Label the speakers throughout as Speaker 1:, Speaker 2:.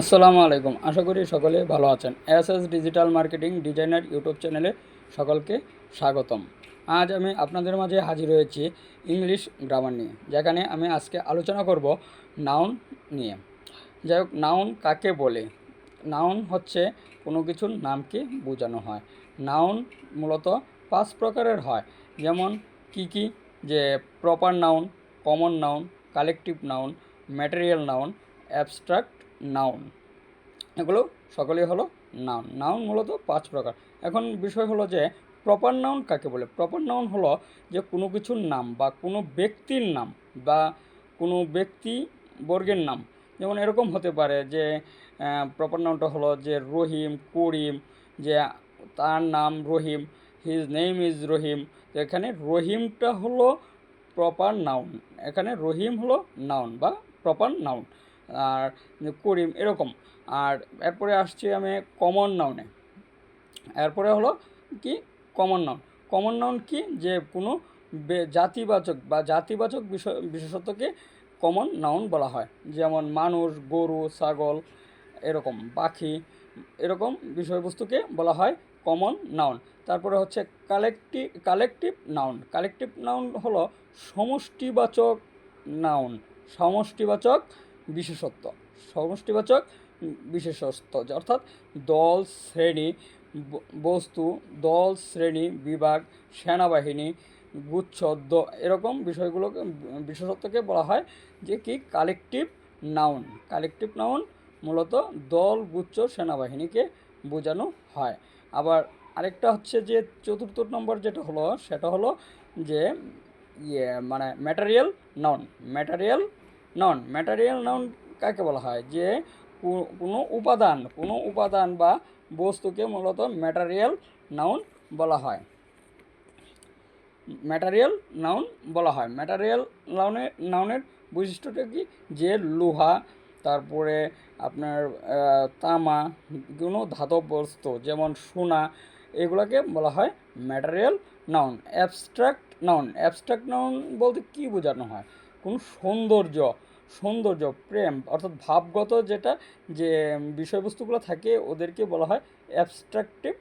Speaker 1: আসসালামু আলাইকুম। আশা করি সকলে ভালো আছেন। S S digital marketing designer YouTube চ্যানেলে সকলকে স্বাগতম। আজ আমি আপনাদের মাঝে হাজির হয়েছি ইংলিশ গ্রামার নিয়ে, যেখানে আমি আজকে আলোচনা করব নাউন নিয়ে। যাই হোক নাউন কাকে বলে? নাউন হচ্ছে কোনো কিছুর নামকে বোঝানো হয়। নাউন মূলত পাঁচ প্রকারের হয়। যেমন, কি কি? যে proper noun common noun collective noun material noun abstract noun. এগুলো সকলেই হলো নাউন। নাউন মূলত পাঁচ প্রকার। এখন বিষয় হলো যে প্রপার নাউন কাকে বলে? প্রপার নাউন হলো যে, কোনো কিছুর নাম বা কোনো ব্যক্তির নাম বা কোনো ব্যক্তি বর্গের নাম। যেমন এরকম হতে পারে যে প্রপার নাউনটা হলো যে, রহিম, করিম, যে, তার নাম Rahim his name is Rahim. তো এখানে রহিমটা হলো প্রপার নাউন এখানে রহিম হলো নাউন বা প্রপার নাউন আর করিম এরকম। আর এরপরে আসছি আমি কমন নাউনে এরপরে হলো কি? কমন নাউন কমন নাউন কি? যে কোনো জাতিবাচক বা জাতিবাচক বিষয়, বিশেষত্বকে কমন নাউন বলা হয়। যেমন মানুষ, গরু, ছাগল এরকম, পাখি এরকম বিষয়বস্তুকে বলা হয় কমন নাউন তারপরে হচ্ছে collective collective noun collective noun হলো সমষ্টিবাচক নাউন সমষ্টিবাচক বিশেষত্ব। সমষ্টিবাচক, বিশেষত্ব অর্থাৎ দল, শ্রেণি বস্তু, দল, শ্রেণি, বিভাগ, সেনাবাহিনী, গুচ্ছ এরকম বিষয়গুলোকে, বিশেষত্বকে বলা হয় যে কি? Collective noun. কালেকটিভ নাউন মূলত দল, গুচ্ছ, সেনাবাহিনীকে বোঝানো হয়। আবার আরেকটা হচ্ছে যে চতুর্থ নম্বর যেটা হলো, সেটা হলো যে ইয়ে মানে material noun. Material non material noun কাকে বলা হয়? যে কোনো উপাদান কোনো উপাদান বা বস্তুকে মূলত ম্যাটেরিয়াল নাউন বলা হয়। ম্যাটেরিয়াল নাউন বলা হয়। ম্যাটেরিয়াল নাউনের নাউনের বৈশিষ্ট্যটা কি? যে লোহা, তারপরে আপনার তামা, কোনো ধাতব বস্তু, যেমন সোনা, এগুলোকে বলা হয় material noun abstract noun abstract noun বলতে কী বোঝানো হয়? কোনো সৌন্দর্য সৌন্দর্য, প্রেম, অর্থাৎ ভাবগত যেটা যে বিষয়বস্তুগুলো থাকে ওদেরকে বলা হয় অ্যাবস্ট্রাকটিভ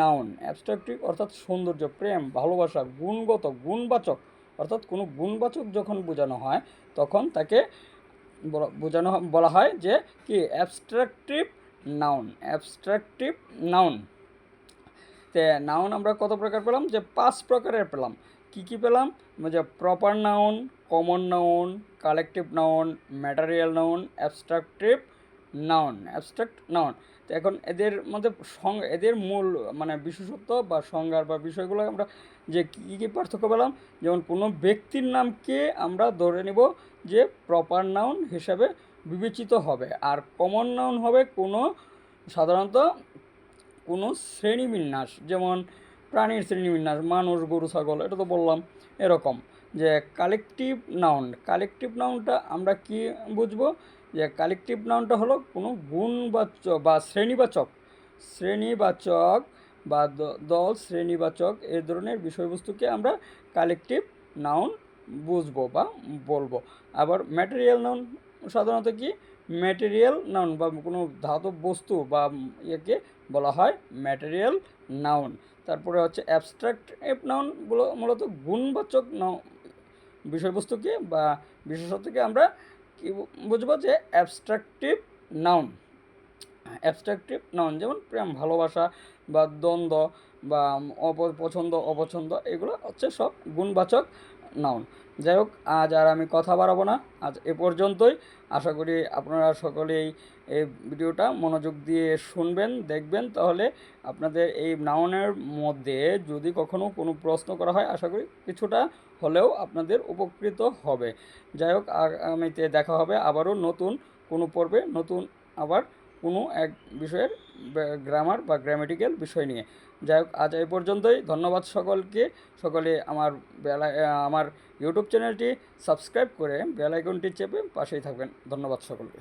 Speaker 1: নাউন অ্যাবস্ট্রাকটিভ অর্থাৎ সৌন্দর্য, প্রেম, ভালোবাসা, গুণগত, গুণবাচক। অর্থাৎ কোনো গুণবাচক যখন বোঝানো হয়, তখন তাকে বোঝানো বলা হয় যে কি? অ্যাবস্ট্রাকটিভ নাউন অ্যাবস্ট্রাকটিভ নাউন তে নাউন আমরা কত প্রকার পেলাম? যে পাঁচ প্রকারের পেলাম। কি কি পেলাম? যে proper noun common noun collective noun material noun abstractive noun abstract noun তো এখন এদের মধ্যে সং, এদের মূল মানে বিশেষত্ব বা সংজ্ঞার বা বিষয়গুলো আমরা যে কী কী পার্থক্য পেলাম, যেমন কোনো ব্যক্তির নামকে আমরা ধরে নেব যে প্রপার নাউন হিসাবে বিবেচিত হবে। আর কমন নাউন হবে কোনো, সাধারণত কোনো শ্রেণীবিন্যাস। যেমন প্রাণীর শ্রেণীবিন্যাস, মানুষ, গরু, ছাগল, এটা তো বললাম, এরকম। যে কালেকটিভ নাউন কালেকটিভ নাউনটা আমরা কি বুঝব? যে কালেকটিভ নাউনটা হলো কোনো গুণবাচক বা শ্রেণীবাচক শ্রেণীবাচক বা দল শ্রেণীবাচক এই ধরনের বিষয়বস্তুকে আমরা কালেকটিভ নাউন বুঝব বা বলব। আবার ম্যাটেরিয়াল নাউন সাধারণত কি? ম্যাটেরিয়াল নাউন বা কোনো ধাতব বস্তু বা ইয়েকে বলা হয় ম্যাটেরিয়াল নাউন তারপরে হচ্ছে অ্যাবস্ট্রাক্ট নাউনগুলো মূলত গুণবাচক নাউ বিষয়বস্তুকে বা বিশেষত্বকে আমরা কী বুঝব যে অ্যাবস্ট্রাকটিভ নাউন অ্যাবস্ট্রাকটিভ নাউন যেমন প্রেম, ভালোবাসা বা দ্বন্দ্ব বা অপ- পছন্দ অপছন্দ এগুলো হচ্ছে সব গুণবাচক নাউন। যাই হোক, আজ আর আমি কথা বাড়াবো না। আজ এ পর্যন্তই। আশা করি আপনারা সকলেই এই ভিডিওটা মনোযোগ দিয়ে শুনবেন, দেখবেন। তাহলে আপনাদের এই নাউনের মধ্যে যদি কখনো কোনো প্রশ্ন করা হয়, আশা করি কিছুটা হলেও আপনাদের উপকৃত হবে। যাই হোক, আগামীতে দেখা হবে আবারও নতুন কোনো পর্বে, নতুন আবার কোনো এক বিষয়ের গ্রামার বা গ্রামেটিক্যাল বিষয় নিয়ে। যাই হোক, আজ এই পর্যন্তই। ধন্যবাদ সকলকে। সকলে আমার বেলা আমার ইউটিউব চ্যানেলটি সাবস্ক্রাইব করে বেল আইকনটি চেপে পাশেই থাকবেন। ধন্যবাদ সকলকে।